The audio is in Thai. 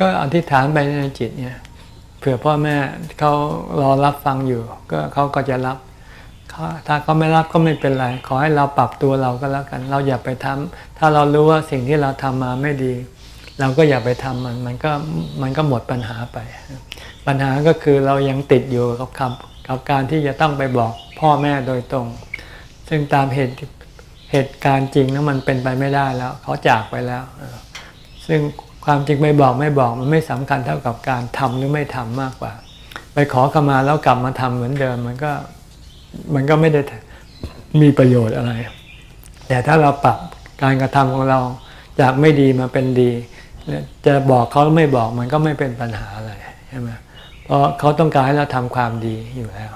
ก็อธิษฐานไปในจิตเนี่ยเผื่อพ่อแม่เขารอรับฟังอยู่ ก็เขาก็จะรับถ้าเขาไม่รับก็ไม่เป็นไร ขอให้เราปรับตัวเราก็แล้วกัน เราอย่าไปทำถ้าเรารู้ว่าสิ่งที่เราทำมาไม่ดี เราก็อย่าไปทำมัน มันก็มันก็หมดปัญหาไป ปัญหาก็คือเรายังติดอยู่กับคำกับการที่จะต้องไปบอกพ่อแม่โดยตรง ซึ่งตามเหตุเหตุการณ์จริงนั้นมันเป็นไปไม่ได้แล้ว เขาจากไปแล้ว ซึ่ง ความจริงไม่บอกไม่บอกมันไม่สำคัญเท่ากับการทำหรือไม่ทำมากกว่า ไปขอขมาแล้วกลับมาทำเหมือนเดิมมันก็มันก็ไม่ได้มีประโยชน์อะไร แต่ถ้าเราปรับการกระทำของเราจากไม่ดีมาเป็นดี จะบอกเขาไม่บอกมันก็ไม่เป็นปัญหาอะไรใช่ไหมเพราะเขาต้องการให้เราทำความดีอยู่แล้ว